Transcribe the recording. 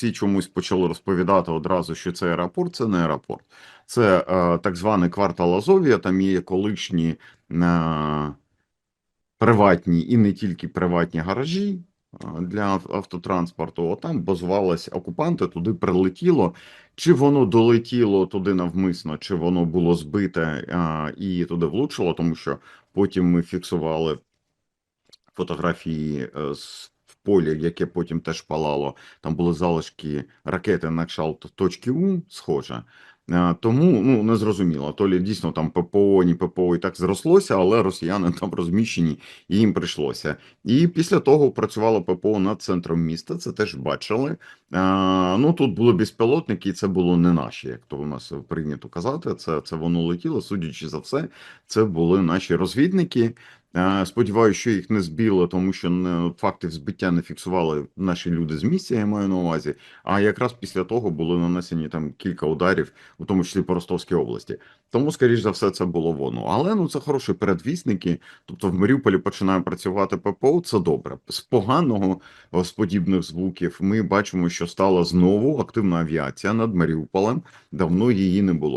всі чомусь почали розповідати одразу, що це аеропорт, це не аеропорт. Це е, так званий квартал Азовія, там є колишні е, приватні і не тільки приватні гаражі е, для автотранспорту. От там базувались окупанти, туди прилетіло. Чи воно долетіло туди навмисно, чи воно було збите е, і туди влучило, тому що потім ми фіксували фотографії е, з полі, яке потім теж палало. Там були залишки ракети на кшталт точки У, схоже. Е, Тому ну не зрозуміло. То лі дійсно там ППО, ні ППО і так зрослося, але росіяни там розміщені, і їм прийшлося. І після того працювало ППО над центром міста. Це теж бачили. Е, Ну тут були безпілотники, і це було не наші, як то у нас прийнято казати. Це, це воно летіло. Судячи за все, це були наші розвідники. Е, Сподіваюся, що їх не збило, тому що не, факти збиття не фіксували наші люди з місця, я маю на увазі. А якраз після того були нанесені там кілька ударів, у тому числі по Ростовській області. Тому, скоріш за все, це було воно. Але ну це хороші передвісники. Тобто в Маріуполі починає працювати ППО. Це добре. З поганого о, з подібних звуків ми бачимо, що стала знову активна авіація над Маріуполем. Давно її не було.